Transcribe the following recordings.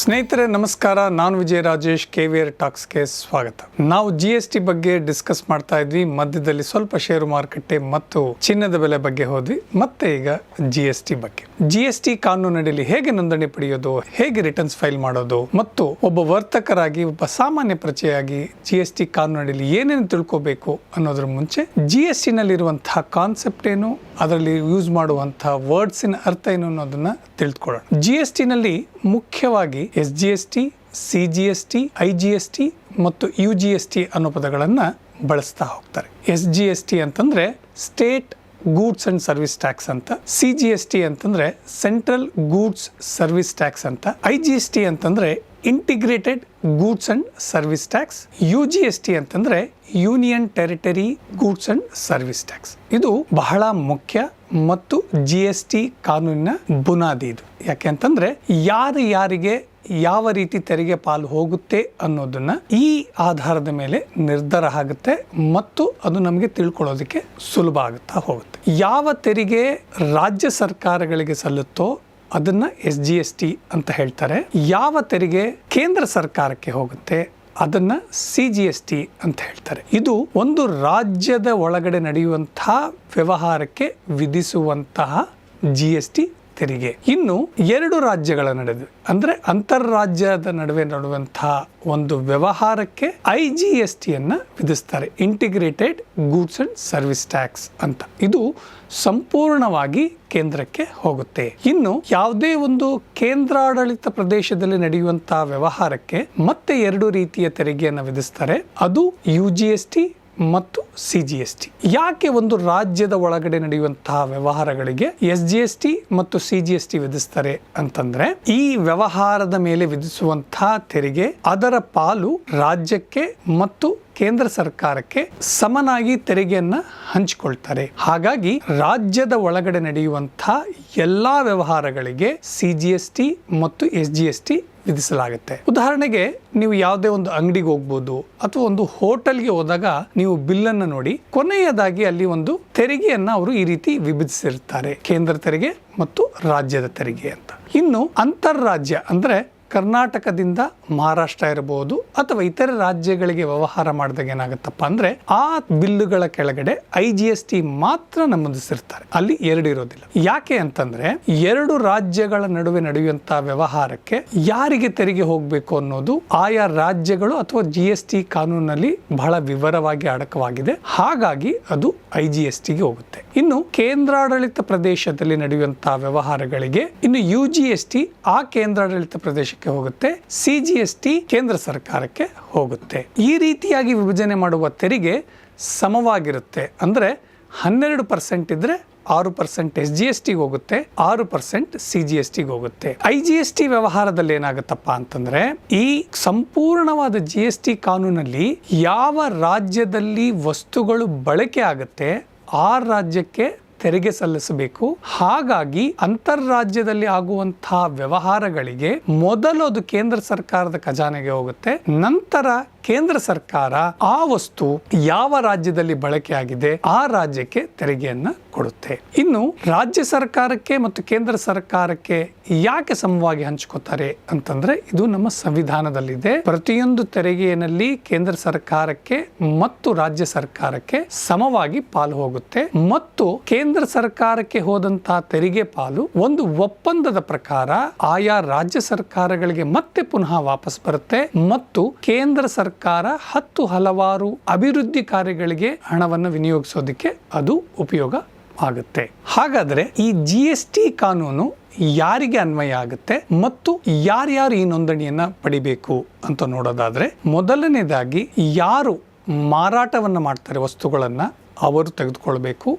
ಸ್ನೇಹಿತರೆ, ನಮಸ್ಕಾರ. ನಾನು ವಿಜಯ ರಾಜೇಶ್ ಕೆವಿಆರ್ ಟಾಕ್ಸ್ಗೆ ಸ್ವಾಗತ. ನಾವು ಜಿ ಎಸ್ ಟಿ ಬಗ್ಗೆ ಡಿಸ್ಕಸ್ ಮಾಡ್ತಾ ಇದ್ವಿ. ಮಧ್ಯದಲ್ಲಿ ಸ್ವಲ್ಪ ಷೇರು ಮಾರುಕಟ್ಟೆ ಮತ್ತು ಚಿನ್ನದ ಬೆಲೆ ಬಗ್ಗೆ ಹೋದ್ವಿ. ಮತ್ತೆ ಈಗ ಜಿ ಎಸ್ ಟಿ ಬಗ್ಗೆ. ಜಿ ಎಸ್ ಟಿ ಕಾನೂನಿನಲ್ಲಿ ಹೇಗೆ ನೋಂದಣಿ ಪಡೆಯೋದು, ಹೇಗೆ ರಿಟರ್ನ್ಸ್ ಫೈಲ್ ಮಾಡೋದು ಮತ್ತು ಒಬ್ಬ ವರ್ತಕರಾಗಿ, ಒಬ್ಬ ಸಾಮಾನ್ಯ ಪ್ರಜೆಯಾಗಿ ಜಿ ಎಸ್ ಟಿ ಕಾನೂನಿನಲ್ಲಿ ಏನೇನು ತಿಳ್ಕೋಬೇಕು ಅನ್ನೋದ್ರ ಮುಂಚೆ ಜಿ ಎಸ್ ಟಿ ನಲ್ಲಿರುವಂತಹ ಕಾನ್ಸೆಪ್ಟ್ ಏನು, ಅದರಲ್ಲಿ ಯೂಸ್ ಮಾಡುವಂತಹ ವರ್ಡ್ಸಿನ ಅರ್ಥ ಏನು ಅನ್ನೋದನ್ನ ತಿಳ್ಕೊಳ್ಳೋಣ. ಜಿ ಎಸ್ ಟಿ ನಲ್ಲಿ ಮುಖ್ಯವಾಗಿ S G S T, C G S T, I G S T ಮತ್ತು ಯು ಜಿ ಎಸ್ ಟಿ ಅನ್ನೋ ಪದಗಳನ್ನು ಬಳಸ್ತಾ ಹೋಗ್ತಾರೆ. ಎಸ್ ಜಿ ಎಸ್ ಟಿ ಅಂತಂದ್ರೆ state goods and service tax ಅಂತ, ಸಿ ಜಿ ಎಸ್ ಟಿ ಅಂತಂದ್ರೆ ಸೆಂಟ್ರಲ್ ಗೂಡ್ಸ್ ಸರ್ವಿಸ್ ಟ್ಯಾಕ್ಸ್ ಅಂತ, I G S T ಅಂತಂದ್ರೆ integrated goods and service tax, U G S T ಅಂತಂದ್ರೆ union territory goods and service tax. ಇದು ಬಹಳ ಮುಖ್ಯ ಮತ್ತು G S T ಕಾನೂನಿನ ಬುನಾದಿ ಇದು. ಯಾಕೆ ಅಂತಂದ್ರೆ ಯಾರು ಯಾರಿಗೆ ಯಾವ ರೀತಿ ತೆರಿಗೆ ಪಾಲು ಹೋಗುತ್ತೆ ಅನ್ನೋದನ್ನ ಈ ಆಧಾರದ ಮೇಲೆ ನಿರ್ಧಾರ ಆಗುತ್ತೆ ಮತ್ತು ಅದು ನಮಗೆ ತಿಳ್ಕೊಳ್ಳೋದಕ್ಕೆ ಸುಲಭ ಆಗುತ್ತಾ ಹೋಗುತ್ತೆ. ಯಾವ ತೆರಿಗೆ ರಾಜ್ಯ ಸರ್ಕಾರಗಳಿಗೆ ಸಲ್ಲುತ್ತೋ ಅದನ್ನ ಎಸ್ ಜಿ ಎಸ್ ಟಿ ಅಂತ ಹೇಳ್ತಾರೆ. ಯಾವ ತೆರಿಗೆ ಕೇಂದ್ರ ಸರ್ಕಾರಕ್ಕೆ ಹೋಗುತ್ತೆ ಅದನ್ನ ಸಿ ಜಿ ಎಸ್ ಟಿ ಅಂತ ಹೇಳ್ತಾರೆ. ಇದು ಒಂದು ರಾಜ್ಯದ ಒಳಗಡೆ ನಡೆಯುವಂತಹ ವ್ಯವಹಾರಕ್ಕೆ ವಿಧಿಸುವಂತಹ ಜಿ ಎಸ್ ಟಿ ತೆರಿಗೆ. ಇನ್ನು ಎರಡು ರಾಜ್ಯಗಳ ನಡುವೆ, ಅಂದ್ರೆ ಅಂತರ್ರಾಜ್ಯದ ನಡುವೆ ನಡುವಂತಹ ಒಂದು ವ್ಯವಹಾರಕ್ಕೆ ಐ ಜಿ ಎಸ್ ಟಿಯನ್ನು ವಿಧಿಸ್ತಾರೆ. Integrated goods and service tax ಅಂತ. ಇದು ಸಂಪೂರ್ಣವಾಗಿ ಕೇಂದ್ರಕ್ಕೆ ಹೋಗುತ್ತೆ. ಇನ್ನು ಯಾವುದೇ ಒಂದು ಕೇಂದ್ರಾಡಳಿತ ಪ್ರದೇಶದಲ್ಲಿ ನಡೆಯುವಂತಹ ವ್ಯವಹಾರಕ್ಕೆ ಮತ್ತೆ ಎರಡು ರೀತಿಯ ತೆರಿಗೆಯನ್ನು ವಿಧಿಸ್ತಾರೆ. ಅದು ಯು ಜಿ ಎಸ್ ಟಿ ಮತ್ತು ಸಿ ಜಿ ಎಸ್ ಟಿ. ಯಾಕೆ ಒಂದು ರಾಜ್ಯದ ಒಳಗಡೆ ನಡೆಯುವಂತಹ ವ್ಯವಹಾರಗಳಿಗೆ ಎಸ್ ಜಿ ಎಸ್ ಟಿ ಮತ್ತು ಸಿ ಜಿ ಎಸ್ ಟಿ ವಿಧಿಸ್ತಾರೆ ಅಂತಂದ್ರೆ, ಈ ವ್ಯವಹಾರದ ಮೇಲೆ ವಿಧಿಸುವಂತಹ ತೆರಿಗೆ ಅದರ ಪಾಲು ರಾಜ್ಯಕ್ಕೆ ಮತ್ತು ಕೇಂದ್ರ ಸರ್ಕಾರಕ್ಕೆ ಸಮನಾಗಿ ತೆರಿಗೆಯನ್ನ ಹಂಚಿಕೊಳ್ತಾರೆ. ಹಾಗಾಗಿ ರಾಜ್ಯದ ಒಳಗಡೆ ನಡೆಯುವಂತಹ ಎಲ್ಲಾ ವ್ಯವಹಾರಗಳಿಗೆ ಸಿ ಜಿ ಎಸ್ ಟಿ ಮತ್ತು ಎಸ್ ಜಿ ಎಸ್ ಟಿ ವಿಧಿಸಲಾಗುತ್ತೆ. ಉದಾಹರಣೆಗೆ, ನೀವು ಯಾವುದೇ ಒಂದು ಅಂಗಡಿಗೆ ಹೋಗ್ಬೋದು ಅಥವಾ ಒಂದು ಹೋಟೆಲ್ಗೆ ಹೋದಾಗ ನೀವು ಬಿಲ್ಲನ್ನು ನೋಡಿ, ಕೊನೆಯದಾಗಿ ಅಲ್ಲಿ ಒಂದು ತೆರಿಗೆಯನ್ನ ಅವರು ಈ ರೀತಿ ವಿಭಜಿಸಿರ್ತಾರೆ. ಕೇಂದ್ರ ತೆರಿಗೆ ಮತ್ತು ರಾಜ್ಯದ ತೆರಿಗೆ ಅಂತ. ಇನ್ನು ಅಂತರ್ರಾಜ್ಯ ಅಂದ್ರೆ ಕರ್ನಾಟಕದಿಂದ ಮಹಾರಾಷ್ಟ್ರ ಇರಬಹುದು ಅಥವಾ ಇತರೆ ರಾಜ್ಯಗಳಿಗೆ ವ್ಯವಹಾರ ಮಾಡಿದಾಗ ಏನಾಗುತ್ತಪ್ಪ ಅಂದ್ರೆ ಆ ಬಿಲ್ಲುಗಳ ಕೆಳಗಡೆ ಐ ಜಿ ಎಸ್ ಟಿ ಮಾತ್ರ ನಮೂದಿಸಿರ್ತಾರೆ. ಅಲ್ಲಿ ಎರಡು ಇರೋದಿಲ್ಲ. ಯಾಕೆ ಅಂತಂದ್ರೆ ಎರಡು ರಾಜ್ಯಗಳ ನಡುವೆ ನಡೆಯುವಂತಹ ವ್ಯವಹಾರಕ್ಕೆ ಯಾರಿಗೆ ತೆರಿಗೆ ಹೋಗಬೇಕು ಅನ್ನೋದು ಆಯಾ ರಾಜ್ಯಗಳು ಅಥವಾ ಜಿ ಎಸ್ ಟಿ ಕಾನೂನಲ್ಲಿ ಬಹಳ ವಿವರವಾಗಿ ಅಡಕವಾಗಿದೆ. ಹಾಗಾಗಿ ಅದು ಐ ಜಿ ಎಸ್ ಟಿಗೆ ಹೋಗುತ್ತೆ. ಇನ್ನು ಕೇಂದ್ರಾಡಳಿತ ಪ್ರದೇಶದಲ್ಲಿ ನಡೆಯುವಂತಹ ವ್ಯವಹಾರಗಳಿಗೆ ಇನ್ನು ಯು ಜಿ ಎಸ್ ಟಿ ಆ ಕೇಂದ್ರಾಡಳಿತ ಪ್ರದೇಶಕ್ಕೆ ಹೋಗುತ್ತೆ ಸಿ ಜಿ ಎಸ್ ಟಿ ಕೇಂದ್ರ ಸರ್ಕಾರಕ್ಕೆ ಹೋಗುತ್ತೆ. ಈ ರೀತಿಯಾಗಿ ವಿಭಜನೆ ಮಾಡುವ ತೆರಿಗೆ ಸಮವಾಗಿರುತ್ತೆ. ಅಂದ್ರೆ ಹನ್ನೆರಡು ಪರ್ಸೆಂಟ್ ಇದ್ರೆ ಆರು ಪರ್ಸೆಂಟ್ ಎಸ್ ಜಿ ಎಸ್ ಟಿಗೆ ಹೋಗುತ್ತೆ, ಆರು ಪರ್ಸೆಂಟ್ ಸಿ ಜಿ ಎಸ್ ಟಿಗೆ ಹೋಗುತ್ತೆ. ಐ ಜಿ ಎಸ್ ಟಿ ವ್ಯವಹಾರದಲ್ಲಿ ಏನಾಗುತ್ತಪ್ಪ ಅಂತಂದ್ರೆ, ಈ ಸಂಪೂರ್ಣವಾದ ಜಿ ಎಸ್ ಟಿ ಕಾನೂನಲ್ಲಿ ಯಾವ ರಾಜ್ಯದಲ್ಲಿ ವಸ್ತುಗಳು ಬಳಕೆ ಆಗುತ್ತೆ, ಆ ರಾಜ್ಯಕ್ಕೆ ತೆರಿಗೆ ಸಲ್ಲಿಸಬೇಕು. ಹಾಗಾಗಿ ಅಂತರ್ರಾಜ್ಯದಲ್ಲಿ ಆಗುವಂತಹ ವ್ಯವಹಾರಗಳಿಗೆ ಮೊದಲು ಅದು ಕೇಂದ್ರ ಸರ್ಕಾರದ ಖಜಾನೆಗೆ ಹೋಗುತ್ತೆ. ನಂತರ ಕೇಂದ್ರ ಸರ್ಕಾರ ಆ ವಸ್ತು ಯಾವ ರಾಜ್ಯದಲ್ಲಿ ಬಳಕೆ ಆಗಿದೆ ಆ ರಾಜ್ಯಕ್ಕೆ ತೆರಿಗೆಯನ್ನ ಕೊಡುತ್ತೆ. ಇನ್ನು ರಾಜ್ಯ ಸರ್ಕಾರಕ್ಕೆ ಮತ್ತು ಕೇಂದ್ರ ಸರ್ಕಾರಕ್ಕೆ ಯಾಕೆ ಸಮವಾಗಿ ಹಂಚ್ಕೋತಾರೆ ಅಂತಂದ್ರೆ ಇದು ನಮ್ಮ ಸಂವಿಧಾನದಲ್ಲಿದೆ. ಪ್ರತಿಯೊಂದು ತೆರಿಗೆಯಲ್ಲಿ ಕೇಂದ್ರ ಸರ್ಕಾರಕ್ಕೆ ಮತ್ತು ರಾಜ್ಯ ಸರ್ಕಾರಕ್ಕೆ ಸಮವಾಗಿ ಪಾಲು ಹೋಗುತ್ತೆ. ಮತ್ತು ಕೇಂದ್ರ ಸರ್ಕಾರಕ್ಕೆ ಹೋದಂತಹ ತೆರಿಗೆ ಪಾಲು ಒಂದು ಒಪ್ಪಂದದ ಪ್ರಕಾರ ಆಯಾ ರಾಜ್ಯ ಸರ್ಕಾರಗಳಿಗೆ ಮತ್ತೆ ಪುನಃ ವಾಪಸ್ ಬರುತ್ತೆ. ಮತ್ತು ಕೇಂದ್ರ ಸರ್ಕಾರ ಹತ್ತು ಹಲವಾರು ಅಭಿವೃದ್ಧಿ ಕಾರ್ಯಗಳಿಗೆ ಹಣವನ್ನು ವಿನಿಯೋಗಿಸೋದಕ್ಕೆ ಅದು ಉಪಯೋಗ ಆಗುತ್ತೆ. ಹಾಗಾದ್ರೆ ಈ ಜಿ ಎಸ್ ಟಿ ಕಾನೂನು ಯಾರಿಗೆ ಅನ್ವಯ ಆಗುತ್ತೆ ಮತ್ತು ಯಾರ್ಯಾರು ಈ ನೋಂದಣಿಯನ್ನು ಪಡಿಬೇಕು ಅಂತ ನೋಡೋದಾದ್ರೆ ಮೊದಲನೇದಾಗಿ ಯಾರು ಮಾರಾಟವನ್ನು ಮಾಡ್ತಾರೆ ವಸ್ತುಗಳನ್ನ ಅವರು ತೆಗೆದುಕೊಳ್ಬೇಕು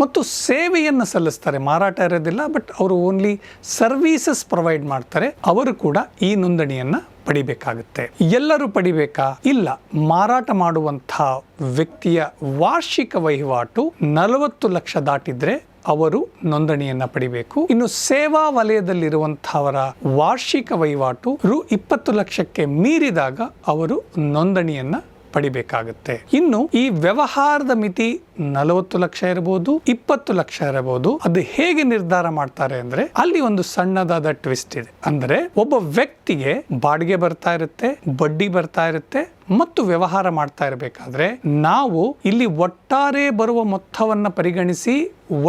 ಮತ್ತು ಸೇವೆಯನ್ನು ಸಲ್ಲಿಸ್ತಾರೆ. ಮಾರಾಟ ಇರೋದಿಲ್ಲ ಬಟ್ ಅವರು ಓನ್ಲಿ ಸರ್ವೀಸಸ್ ಪ್ರೊವೈಡ್ ಮಾಡ್ತಾರೆ. ಅವರು ಕೂಡ ಈ ನೋಂದಣಿಯನ್ನ ಪಡಿಬೇಕಾಗುತ್ತೆ. ಎಲ್ಲರೂ ಪಡಿಬೇಕಾ? ಇಲ್ಲ. ಮಾರಾಟ ಮಾಡುವಂತಹ ವ್ಯಕ್ತಿಯ ವಾರ್ಷಿಕ ವಹಿವಾಟು ನಲವತ್ತು ಲಕ್ಷ ದಾಟಿದ್ರೆ ಅವರು ನೋಂದಣಿಯನ್ನ ಪಡಿಬೇಕು. ಇನ್ನು ಸೇವಾ ವಲಯದಲ್ಲಿರುವಂತಹವರ ವಾರ್ಷಿಕ ವಹಿವಾಟು ರು ಇಪ್ಪತ್ತು ಲಕ್ಷಕ್ಕೆ ಮೀರಿದಾಗ ಅವರು ನೋಂದಣಿಯನ್ನ ಪಡಿಬೇಕಾಗುತ್ತೆ. ಇನ್ನು ಈ ವ್ಯವಹಾರದ ಮಿತಿ ನಲವತ್ತು ಲಕ್ಷ ಇರಬಹುದು ಇಪ್ಪತ್ತು ಲಕ್ಷ ಇರಬಹುದು. ಅದು ಹೇಗೆ ನಿರ್ಧಾರ ಮಾಡ್ತಾರೆ ಅಂದ್ರೆ ಅಲ್ಲಿ ಒಂದು ಸಣ್ಣದಾದ ಟ್ವಿಸ್ಟ್ ಇದೆ. ಅಂದ್ರೆ ಒಬ್ಬ ವ್ಯಕ್ತಿಗೆ ಬಾಡಿಗೆ ಬರ್ತಾ ಇರುತ್ತೆ, ಬಡ್ಡಿ ಬರ್ತಾ ಇರುತ್ತೆ, ಮತ್ತು ವ್ಯವಹಾರ ಮಾಡ್ತಾ ಇರಬೇಕಾದ್ರೆ ನಾವು ಇಲ್ಲಿ ಒಟ್ಟಾರೆ ಬರುವ ಮೊತ್ತವನ್ನ ಪರಿಗಣಿಸಿ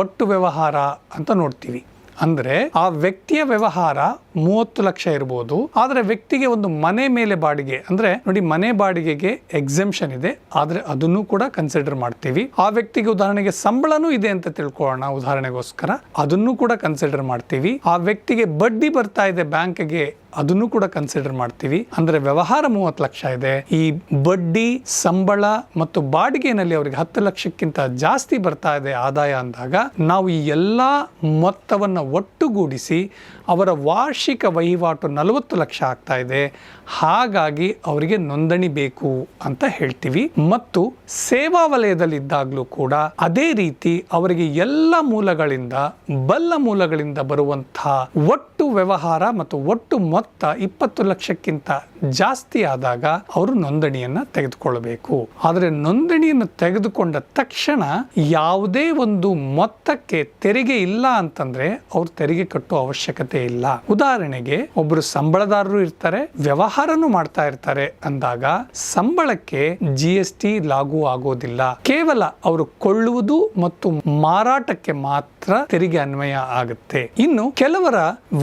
ಒಟ್ಟು ವ್ಯವಹಾರ ಅಂತ ನೋಡ್ತೀವಿ. ಅಂದ್ರೆ ಆ ವ್ಯಕ್ತಿಯ ವ್ಯವಹಾರ ಮೂವತ್ತು ಲಕ್ಷ ಇರಬಹುದು ಆದರೆ ವ್ಯಕ್ತಿಗೆ ಒಂದು ಮನೆ ಮೇಲೆ ಬಾಡಿಗೆ, ಅಂದ್ರೆ ನೋಡಿ ಮನೆ ಬಾಡಿಗೆಗೆ ಎಕ್ಸೆಂಪ್ಷನ್ ಇದೆ. ಆದರೆ ಅದನ್ನು ಕೂಡ ಕನ್ಸಿಡರ್ ಮಾಡ್ತೀವಿ. ಆ ವ್ಯಕ್ತಿಗೆ ಉದಾಹರಣೆಗೆ ಸಂಬಳನೂ ಇದೆ ಅಂತ ತಿಳ್ಕೊಳ್ಳೋಣ ಉದಾಹರಣೆಗೋಸ್ಕರ. ಅದನ್ನು ಕೂಡ ಕನ್ಸಿಡರ್ ಮಾಡ್ತೀವಿ. ಆ ವ್ಯಕ್ತಿಗೆ ಬಡ್ಡಿ ಬರ್ತಾ ಇದೆ ಬ್ಯಾಂಕ್ಗೆ, ಅದನ್ನು ಕೂಡ ಕನ್ಸಿಡರ್ ಮಾಡ್ತೀವಿ. ಅಂದ್ರೆ ವ್ಯವಹಾರ ಮೂವತ್ತು ಲಕ್ಷ ಇದೆ. ಈ ಬಡ್ಡಿ, ಸಂಬಳ ಮತ್ತು ಬಾಡಿಗೆನಲ್ಲಿ ಅವರಿಗೆ ಹತ್ತು ಲಕ್ಷಕ್ಕಿಂತ ಜಾಸ್ತಿ ಬರ್ತಾ ಇದೆ ಆದಾಯ ಅಂದಾಗ, ನಾವು ಈ ಎಲ್ಲಾ ಮೊತ್ತವನ್ನ ಒಟ್ಟುಗೂಡಿಸಿ, ಅವರ ವಾರ್ಷಿಕ ವಹಿವಾಟು ನಲವತ್ತು ಲಕ್ಷ ಆಗ್ತಾ ಇದೆ. ಹಾಗಾಗಿ ಅವರಿಗೆ ನೋಂದಣಿ ಬೇಕು ಅಂತ ಹೇಳ್ತೀವಿ. ಮತ್ತು ಸೇವಾ ವಲಯದಲ್ಲಿ ಇದ್ದಾಗಲೂ ಕೂಡ ಅದೇ ರೀತಿ ಅವರಿಗೆ ಎಲ್ಲ ಮೂಲಗಳಿಂದ, ಬಲ್ಲ ಮೂಲಗಳಿಂದ ಬರುವಂತಹ ಒಟ್ಟು ವ್ಯವಹಾರ ಮತ್ತು ಒಟ್ಟು ಮೊತ್ತ ಇಪ್ಪತ್ತು ಲಕ್ಷಕ್ಕಿಂತ ಜಾಸ್ತಿ ಆದಾಗ ಅವರು ನೋಂದಣಿಯನ್ನ ತೆಗೆದುಕೊಳ್ಳಬೇಕು. ಆದರೆ ನೋಂದಣಿಯನ್ನು ತೆಗೆದುಕೊಂಡ ತಕ್ಷಣ ಯಾವುದೇ ಒಂದು ಮೊತ್ತಕ್ಕೆ ತೆರಿಗೆ ಇಲ್ಲ ಅಂತಂದ್ರೆ ಅವ್ರು ತೆರಿಗೆ ಕಟ್ಟುವ ಅವಶ್ಯಕತೆ ಇಲ್ಲ. ಉದಾಹರಣೆಗೆ ಒಬ್ಬರು ಸಂಬಳದಾರರು ಇರ್ತಾರೆ, ವ್ಯವಹಾರನು ಮಾಡ್ತಾ ಇರ್ತಾರೆ ಅಂದಾಗ ಸಂಬಳಕ್ಕೆ ಜಿ ಎಸ್ ಟಿ ಲಾಗು ಆಗೋದಿಲ್ಲ. ಕೇವಲ ಅವರು ಕೊಳ್ಳುವುದು ಮತ್ತು ಮಾರಾಟಕ್ಕೆ ಮಾತ್ರ ತೆರಿಗೆ ಅನ್ವಯ ಆಗುತ್ತೆ. ಇನ್ನು ಕೆಲವರ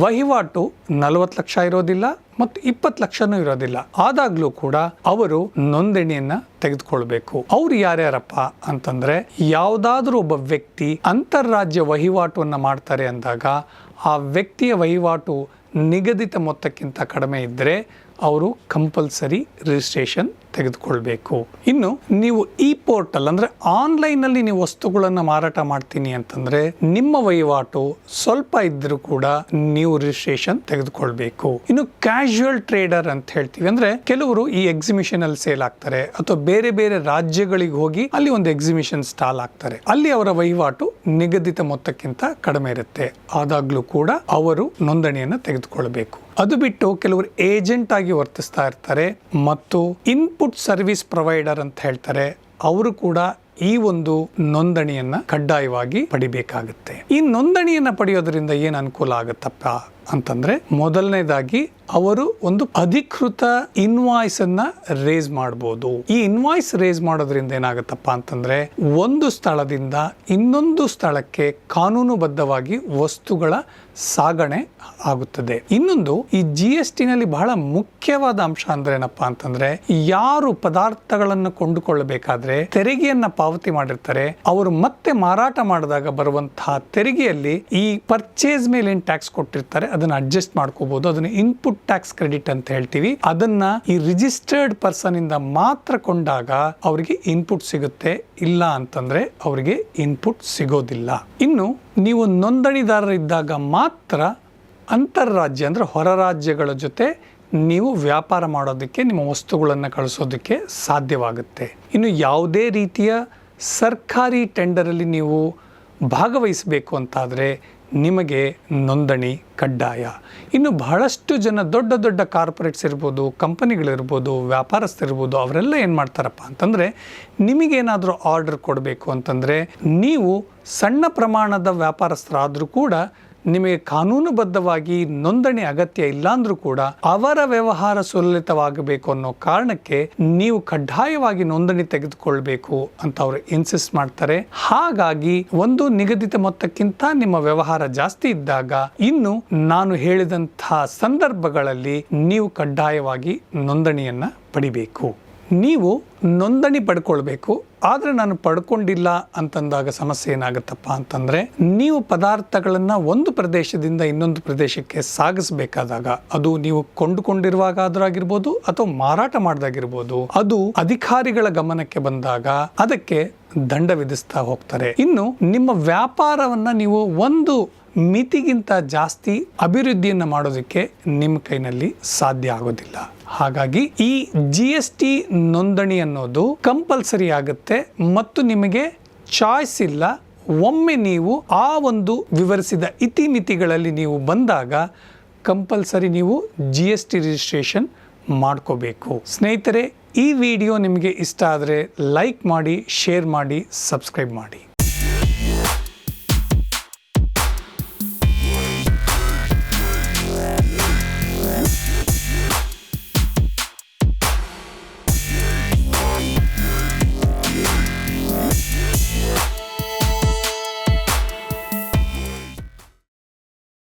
ವಹಿವಾಟು ನಲವತ್ತು ಲಕ್ಷ ಇರೋದಿಲ್ಲ ಮತ್ತು ಇಪ್ಪತ್ತು ಲಕ್ಷನೂ ಇರೋದಿಲ್ಲ. ಆದಾಗ್ಲೂ ಕೂಡ ಅವರು ನೋಂದಣಿಯನ್ನ ತೆಗೆದುಕೊಳ್ಬೇಕು. ಅವ್ರು ಯಾರ್ಯಾರಪ್ಪ ಅಂತಂದ್ರೆ ಯಾವುದಾದ್ರೂ ಒಬ್ಬ ವ್ಯಕ್ತಿ ಅಂತಾರಾಜ್ಯ ವಹಿವಾಟುವನ್ನ ಮಾಡ್ತಾರೆ ಅಂದಾಗ ಆ ವ್ಯಕ್ತಿಯ ವಹಿವಾಟು ನಿಗದಿತ ಮೊತ್ತಕ್ಕಿಂತ ಕಡಿಮೆ ಇದ್ದರೆ ಅವರು ಕಂಪಲ್ಸರಿ ರಿಜಿಸ್ಟ್ರೇಷನ್ ತೆಗೆದುಕೊಳ್ಬೇಕು. ಇನ್ನು ನೀವು ಈ ಪೋರ್ಟಲ್ ಅಂದ್ರೆ ಆನ್ಲೈನ್ ಅಲ್ಲಿ ನೀವು ವಸ್ತುಗಳನ್ನು ಮಾರಾಟ ಮಾಡ್ತೀನಿ ಅಂತಂದ್ರೆ ನಿಮ್ಮ ವಹಿವಾಟು ಸ್ವಲ್ಪ ಇದ್ದರೂ ಕೂಡ ನೀವು ರಿಜಿಸ್ಟ್ರೇಷನ್ ತೆಗೆದುಕೊಳ್ಬೇಕು. ಇನ್ನು ಕ್ಯಾಶುವಲ್ ಟ್ರೇಡರ್ ಅಂತ ಹೇಳ್ತೀವಿ ಅಂದ್ರೆ ಕೆಲವರು ಈ ಎಕ್ಸಿಬಿಷನ್ ಅಲ್ಲಿ ಸೇಲ್ ಆಗ್ತಾರೆ ಅಥವಾ ಬೇರೆ ಬೇರೆ ರಾಜ್ಯಗಳಿಗೆ ಹೋಗಿ ಅಲ್ಲಿ ಒಂದು ಎಕ್ಸಿಬಿಷನ್ ಸ್ಟಾಲ್ ಆಗ್ತಾರೆ. ಅಲ್ಲಿ ಅವರ ವಹಿವಾಟು ನಿಗದಿತ ಮೊತ್ತಕ್ಕಿಂತ ಕಡಿಮೆ ಇರುತ್ತೆ. ಆದಾಗ್ಲೂ ಕೂಡ ಅವರು ನೋಂದಣಿಯನ್ನು ತೆಗೆದುಕೊಳ್ಬೇಕು ಅದು ಬಿಟ್ಟು ಕೆಲವರು ಏಜೆಂಟ್ ಆಗಿ ವರ್ತಿಸ್ತಾ ಇರ್ತಾರೆ ಮತ್ತು ಇನ್ಪುಟ್ ಸರ್ವಿಸ್ ಪ್ರೊವೈಡರ್ ಅಂತ ಹೇಳ್ತಾರೆ, ಅವರು ಕೂಡ ಈ ಒಂದು ನೋಂದಣಿಯನ್ನ ಕಡ್ಡಾಯವಾಗಿ ಪಡಿಬೇಕಾಗುತ್ತೆ. ಈ ನೋಂದಣಿಯನ್ನ ಪಡೆಯೋದ್ರಿಂದ ಏನು ಅನುಕೂಲ ಆಗುತ್ತಪ್ಪ? ಅಂತಂದ್ರೆ ಮೊದಲನೇದಾಗಿ ಅವರು ಒಂದು ಅಧಿಕೃತ ಇನ್ವಾಯ್ಸ್ ಅನ್ನ ರೇಸ್ ಮಾಡಬಹುದು ಈ ಇನ್ವಾಯ್ಸ್ ರೇಸ್ ಮಾಡೋದ್ರಿಂದ ಏನಾಗುತ್ತಪ್ಪ ಅಂತಂದ್ರೆ ಒಂದು ಸ್ಥಳದಿಂದ ಇನ್ನೊಂದು ಸ್ಥಳಕ್ಕೆ ಕಾನೂನುಬದ್ಧವಾಗಿ ವಸ್ತುಗಳ ಸಾಗಣೆ ಆಗುತ್ತದೆ. ಇನ್ನೊಂದು ಈ ಜಿ ಎಸ್ ಟಿನಲ್ಲಿ ಬಹಳ ಮುಖ್ಯವಾದ ಅಂಶ ಅಂದ್ರೆ ಏನಪ್ಪಾ ಅಂತಂದ್ರೆ ಯಾರು ಪದಾರ್ಥಗಳನ್ನು ಕೊಂಡುಕೊಳ್ಳಬೇಕಾದ್ರೆ ತೆರಿಗೆಯನ್ನ ಪಾವತಿ ಮಾಡಿರ್ತಾರೆ. ಅವರು ಮತ್ತೆ ಮಾರಾಟ ಮಾಡಿದಾಗ ಬರುವಂತಹ ತೆರಿಗೆಯಲ್ಲಿ ಈ ಪರ್ಚೇಸ್ ಮೇಲೆ ಏನ್ ಟ್ಯಾಕ್ಸ್ ಕೊಟ್ಟಿರ್ತಾರೆ ಅದನ್ನ ಅಡ್ಜಸ್ಟ್ ಮಾಡ್ಕೋಬಹುದು ಅದನ್ನ ಇನ್ಪುಟ್ ಟ್ಯಾಕ್ಸ್ ಕ್ರೆಡಿಟ್ ಅಂತ ಹೇಳ್ತೀವಿ. ಅದನ್ನ ಈ ರಿಜಿಸ್ಟರ್ಡ್ ಪರ್ಸನ್ ಇಂದ ಮಾತ್ರ ಕೊಂಡಾಗ ಅವರಿಗೆ ಇನ್ಪುಟ್ ಸಿಗುತ್ತೆ. ಇಲ್ಲ ಅಂತಂದ್ರೆ ಅವರಿಗೆ ಇನ್ಪುಟ್ ಸಿಗೋದಿಲ್ಲ. ಇನ್ನು ನೀವು ನೋಂದಣಿದಾರರಿದ್ದಾಗ ಮಾತ್ರ ಅಂತಾರಾಜ್ಯ ಅಂದ್ರೆ ಹೊರ ರಾಜ್ಯಗಳ ಜೊತೆ ನೀವು ವ್ಯಾಪಾರ ಮಾಡೋದಕ್ಕೆ, ನಿಮ್ಮ ವಸ್ತುಗಳನ್ನು ಕಳಿಸೋದಕ್ಕೆ ಸಾಧ್ಯವಾಗುತ್ತೆ. ಇನ್ನು ಯಾವುದೇ ರೀತಿಯ ಸರ್ಕಾರಿ ಟೆಂಡರಲ್ಲಿ ನೀವು ಭಾಗವಹಿಸಬೇಕು ಅಂತಾದರೆ ನಿಮಗೆ ನೋಂದಣಿ ಕಡ್ಡಾಯ. ಇನ್ನು ಬಹಳಷ್ಟು ಜನ ದೊಡ್ಡ ದೊಡ್ಡ ಕಾರ್ಪೊರೇಟ್ಸ್ ಇರ್ಬೋದು, ಕಂಪನಿಗಳಿರ್ಬೋದು ವ್ಯಾಪಾರಸ್ಥರಿರ್ಬೋದು ಅವರೆಲ್ಲ ಏನು ಮಾಡ್ತಾರಪ್ಪ ಅಂತಂದರೆ, ನಿಮಗೇನಾದರೂ ಆರ್ಡರ್ ಕೊಡಬೇಕು ಅಂತಂದರೆ, ನೀವು ಸಣ್ಣ ಪ್ರಮಾಣದ ವ್ಯಾಪಾರಸ್ಥರಾದರೂ ಕೂಡ ನಿಮಗೆ ಕಾನೂನುಬದ್ಧವಾಗಿ ನೋಂದಣಿ ಅಗತ್ಯ ಇಲ್ಲಾಂದ್ರೂ ಕೂಡ ಅವರ ವ್ಯವಹಾರ ಸುಲಲಿತವಾಗಬೇಕು ಅನ್ನೋ ಕಾರಣಕ್ಕೆ ನೀವು ಕಡ್ಡಾಯವಾಗಿ ನೋಂದಣಿ ತೆಗೆದುಕೊಳ್ಬೇಕು ಅಂತ ಅವರು ಇನ್ಸಿಸ್ಟ್ ಮಾಡ್ತಾರೆ. ಹಾಗಾಗಿ ಒಂದು ನಿಗದಿತ ಮೊತ್ತಕ್ಕಿಂತ ನಿಮ್ಮ ವ್ಯವಹಾರ ಜಾಸ್ತಿ ಇದ್ದಾಗ ಇನ್ನು ನಾನು ಹೇಳಿದಂತಹ ಸಂದರ್ಭಗಳಲ್ಲಿ ನೀವು ಕಡ್ಡಾಯವಾಗಿ ನೋಂದಣಿಯನ್ನ ಪಡಿಬೇಕು. ನೀವು ನೋಂದಣಿ ಪಡ್ಕೊಳ್ಬೇಕು. ಆದರೆ ನಾನು ಪಡ್ಕೊಂಡಿಲ್ಲ ಅಂತಂದಾಗ ಸಮಸ್ಯೆ ಏನಾಗುತ್ತಪ್ಪ ಅಂತಂದರೆ ನೀವು ಪದಾರ್ಥಗಳನ್ನು ಒಂದು ಪ್ರದೇಶದಿಂದ ಇನ್ನೊಂದು ಪ್ರದೇಶಕ್ಕೆ ಸಾಗಿಸಬೇಕಾದಾಗ ಅದು ನೀವು ಕೊಂಡುಕೊಂಡಿರುವಾಗ ಆಗಿರ್ಬೋದು ಅಥವಾ ಮಾರಾಟ ಮಾಡಿದಾಗಿರ್ಬೋದು, ಅದು ಅಧಿಕಾರಿಗಳ ಗಮನಕ್ಕೆ ಬಂದಾಗ ಅದಕ್ಕೆ ದಂಡ ವಿಧಿಸ್ತಾ ಹೋಗ್ತಾರೆ. ಇನ್ನು ನಿಮ್ಮ ವ್ಯಾಪಾರವನ್ನು ನೀವು ಒಂದು ಮಿತಿಗಿಂತ ಜಾಸ್ತಿ ಅಭಿವೃದ್ಧಿಯನ್ನು ಮಾಡೋದಕ್ಕೆ ನಿಮ್ಮ ಕೈನಲ್ಲಿ ಸಾಧ್ಯ ಆಗೋದಿಲ್ಲ. ಹಾಗಾಗಿ ಈ ಜಿ ಎಸ್ ಟಿ ನೋಂದಣಿ ಅನ್ನೋದು ಕಂಪಲ್ಸರಿ ಆಗುತ್ತೆ ಮತ್ತು ನಿಮಗೆ ಚಾಯ್ಸ್ ಇಲ್ಲ. ಒಮ್ಮೆ ನೀವು ಆ ಒಂದು ವಿವರಿಸಿದ ಇತಿಮಿತಿಗಳಲ್ಲಿ ನೀವು ಬಂದಾಗ ಕಂಪಲ್ಸರಿ ನೀವು ಜಿ ಎಸ್ ಟಿ ರಿಜಿಸ್ಟ್ರೇಷನ್ ಮಾಡ್ಕೋಬೇಕು. ಸ್ನೇಹಿತರೆ, ಈ ವಿಡಿಯೋ ನಿಮಗೆ ಇಷ್ಟ ಆದರೆ ಲೈಕ್ ಮಾಡಿ ಶೇರ್ ಮಾಡಿ ಸಬ್ಸ್ಕ್ರೈಬ್ ಮಾಡಿ.